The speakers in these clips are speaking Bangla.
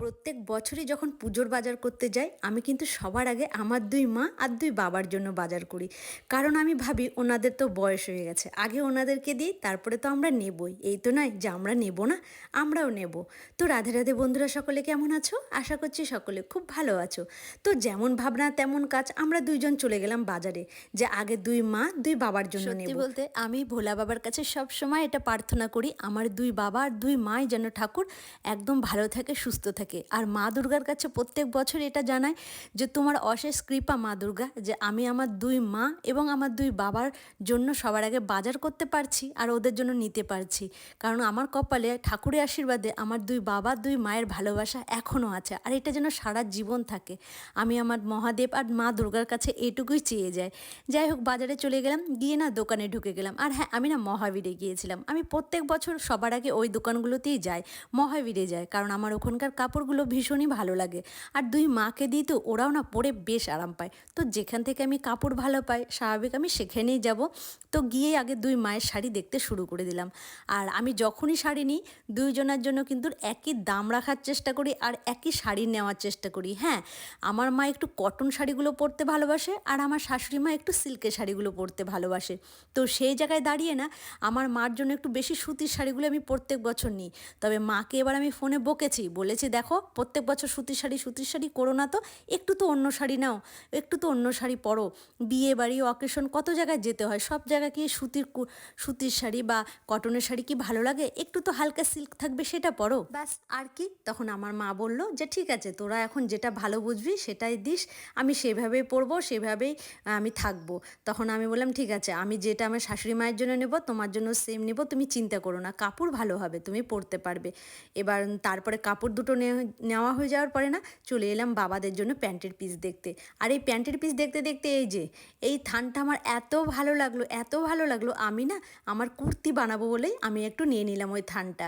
প্রত্যেক বছরই যখন পুজোর বাজার করতে যাই আমি কিন্তু সবার আগে আমার দুই মা আর দুই বাবার জন্য বাজার করি। কারণ আমি ভাবি ওনাদের তো বয়স হয়ে গেছে। আগে ওনাদেরকে দিই তারপরে তো আমরা নেবই। এই তো নয় যে আমরা নেব না আমরাও নেব। তো রাধে রাধে বন্ধুরা সকলে কেমন আছো? আশা করছি সকলে খুব ভালো আছো। তো যেমন ভাবনা তেমন কাজ আমরা দুইজন চলে গেলাম বাজারে যে আগে দুই মা দুই বাবার জন্য নেব। বলতে আমি ভোলা বাবার কাছে সব সময় এটা প্রার্থনা করি আমার দুই বাবা আর দুই মাই যেন ঠাকুর একদম ভালো থাকে সুস্থ থাকে। আর মা দুর্গার কাছে প্রত্যেক বছর এটা জানায় যে তোমার অশেষ কৃপা মা দুর্গা, যে আমি আমার দুই মা এবং আমার দুই বাবার জন্য সবার আগে বাজার করতে পারছি আর ওদের জন্য নিতে পারছি। কারণ আমার কপালে ঠাকুরের আশীর্বাদে আমার দুই বাবা, দুই মায়ের ভালোবাসা এখনও আছে। আর এটা যেন সারা জীবন থাকে। আমি আমার মহাদেব আর মা দুর্গার কাছে এটুকুই চেয়ে যাই। যাই হোক, বাজারে চলে গেলাম, গিয়ে না দোকানে ঢুকে গেলাম। আর হ্যাঁ আমি না মহাবীরে গিয়েছিলাম। আমি প্রত্যেক বছর সবার আগে ওই দোকানগুলোতেই যাই, মহাবীরে যাই। কারণ আমার ওখানকার কাপড়গুলো ভীষণই ভালো লাগে। আর দুই মাকে দিই তো ওরাও না পরে বেশ আরাম পায়। তো যেখান থেকে আমি কাপড় ভালো পাই, স্বাভাবিক আমি সেখানেই যাব। তো গিয়ে আগে দুই মায়ের শাড়ি দেখতে শুরু করে দিলাম। আর আমি যখনই শাড়ি নিই, দুইজনের জন্য কিন্তু একই দাম রাখার চেষ্টা করি আর একই শাড়ি নেওয়ার চেষ্টা করি। হ্যাঁ আমার মা একটু কটন শাড়িগুলো পরতে ভালোবাসে আর আমার শাশুড়ি মা একটু সিল্কের শাড়িগুলো পরতে ভালোবাসে। তো সেই জায়গায় দাঁড়িয়ে না আমার মার জন্য একটু বেশি সুতির শাড়িগুলো আমি প্রত্যেক বছর নিই। তবে মাকে এবার আমি ফোনে বকেছি, বলেছি, দেখো প্রত্যেক বছর সুতির শাড়ি সুতির শাড়ি করো না তো, একটু তো অন্য শাড়ি নাও, একটু তো অন্য শাড়ি পরো। বিয়ে বাড়ি, অকেশন, কত জায়গায় যেতে হয়? সব জায়গায় কি সুতির সুতির শাড়ি বা কটনের শাড়ি কি ভালো লাগে? একটু তো হালকা সিল্ক থাকবে, সেটা পরো। ব্যাস, আর কি? তখন আমার মা বলল যে, ঠিক আছে, তোরা এখন যেটা ভালো বুঝবি, সেটাই দিস। আমি সেভাবেই পরবো, সেভাবেই আমি থাকব। তখন আমি বললাম, ঠিক আছে, আমি যেটা আমার শাশুড়ি মায়ের জন্য নেব, তোমার জন্য সেম নেব। তুমি চিন্তা করো না, কাপড় ভালো হবে, তুমি পরতে পারবে। এবার তারপরে কাপড় দুটো নেওয়া হয়ে যাওয়ার পরে না চলে এলাম বাবাদের জন্য প্যান্টের পিস দেখতে। আর এই প্যান্টের পিস দেখতে দেখতে এই যে, এই থানটা আমার এত ভালো লাগল, এত ভালো লাগল, আমি না আমার কুর্তি বানাবো বলেই আমি একটু নিয়ে নিলাম ওই থানটা।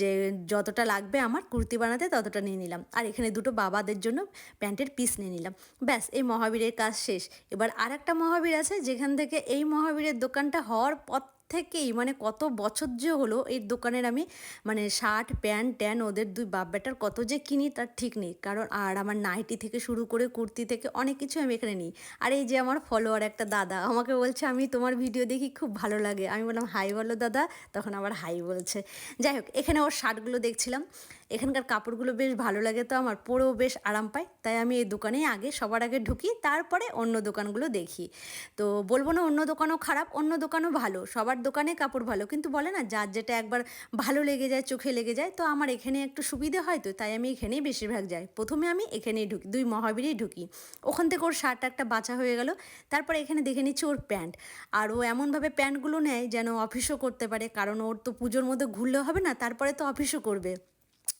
যে যতটা লাগবে আমার কুর্তি বানাতে ততটা নিয়ে নিলাম। আর এখানে দুটো বাবাদের জন্য প্যান্টের পিস নিয়ে নিলাম। ব্যাস, এই মহাবীরের কাজ শেষ। এবার আর একটা মহাবীর আছে, যেখান থেকে এই মহাবীরের দোকানটা হওয়ার পর থেকেই মানে কত বছর যে হলো, এই দোকানের আমি মানে শার্ট, প্যান্ট, ট্যান, ওদের দুই বাপ বেটার কত যে কিনি তার ঠিক নেই। কারণ আর আমার নাইটি থেকে শুরু করে কুর্তি থেকে অনেক কিছু আমি এখানে নিই। আর এই যে আমার ফলোয়ার একটা দাদা, আমাকে বলছে, আমি তোমার ভিডিও দেখি খুব ভালো লাগে। আমি বললাম, হাই বলো দাদা। তখন আবার হাই বলছে। যাই হোক, এখানে ওর শার্টগুলো দেখছিলাম। এখানকার কাপড়গুলো বেশ ভালো লাগে তো আমার, পরেও বেশ আরাম পায় তাই আমি এই দোকানেই আগে, সবার আগে ঢুকি, তারপরে অন্য দোকানগুলো দেখি। তো বলব না অন্য দোকানও খারাপ, অন্য দোকানও ভালো, সবার দোকানে কাপড় ভালো। কিন্তু বলে না, যার যেটা একবার ভালো লেগে যায়, চোখে লেগে যায়, তো আমার এখানে একটু সুবিধে হয় তো, তাই আমি এখানেই বেশিরভাগ যাই। প্রথমে আমি এখানেই ঢুকি, দুই মহাবীরেই ঢুকি। ওখান থেকে ওর শার্ট একটা বাঁচা হয়ে গেল, তারপরে এখানে দেখে নিচ্ছি ওর প্যান্ট। আর ও এমনভাবে প্যান্টগুলো নেয় যেন অফিসও করতে পারে, কারণ ওর তো পুজোর মধ্যে ঘুরলে হবে না, তারপরে তো অফিসও করবে।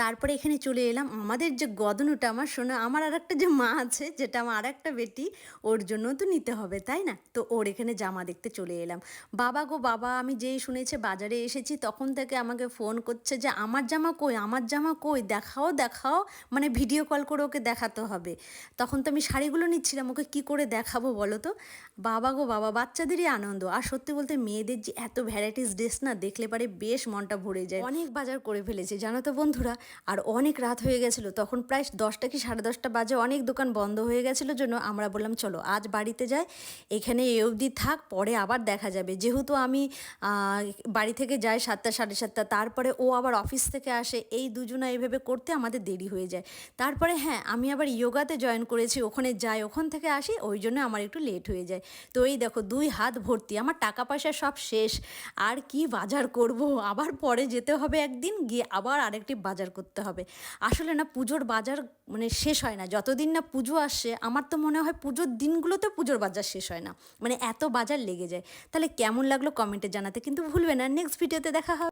তারপরে এখানে চলে এলাম। আমাদের যে গদনুটা আমার, শোনা, আমার আর একটা যে মা আছে, যেটা আমার আর একটা বেটি, ওর জন্য তো নিতে হবে, তাই না? তো ওর এখানে জামা দেখতে চলে এলাম। বাবা গো বাবা, আমি যেই শুনেছে বাজারে এসেছি, তখন থেকে আমাকে ফোন করছে যে, আমার জামা কই? আমার জামা কই? দেখাও দেখাও মানে ভিডিও কল করে ওকে দেখাতে হবে। তখন তো আমি শাড়িগুলো নিচ্ছিলাম, ওকে কি করে দেখাবো বলো তো? বাবা গো বাবা, বাচ্চাদেরই আনন্দ। আর সত্যি বলতে মেয়েদের যে এত ভ্যারাইটিস ড্রেস না, দেখলে পারে বেশ মনটা ভরে যায়। অনেক বাজার করে ফেলেছে, জানো তো বন্ধুরা? আর অনেক রাত হয়ে গেছিল, তখন প্রায় দশটা কি সাড়ে দশটা বাজে অনেক দোকান বন্ধ হয়ে গেছিল জন্য আমরা বললাম, চলো, আজ বাড়িতে যাই, এখানে এ অবধি থাক, পরে আবার দেখা যাবে। যেহেতু আমি বাড়ি থেকে যাই সাতটা, সাড়ে সাতটা, তারপরে ও আবার অফিস থেকে আসে, এই দুজনা এইভাবে করতে আমাদের দেরি হয়ে যায়। তারপরে হ্যাঁ আমি আবার ইয়োগাতে জয়েন করেছি, ওখানে যাই, ওখান থেকে আসি, ওই জন্য আমার একটু লেট হয়ে যায়। তো এই দেখো, দুই হাত ভর্তি, আমার টাকা পয়সা সব শেষ, আর কি বাজার করব? আবার পরে যেতে হবে একদিন, গিয়ে আবার আরেকটি বাজার করতে হবে। আসলে না পুজোর বাজার মানে শেষ হয় না। যতদিন না পুজো আসে, আমার তো মনে হয় পুজোর দিনগুলোতে পুজোর বাজার শেষ হয় না। মানে এত বাজার লেগে যায়। তাহলে কেমন লাগল কমেন্টে জানাতে কিন্তু ভুলবে না। নেক্সট ভিডিওতে দেখা হবে।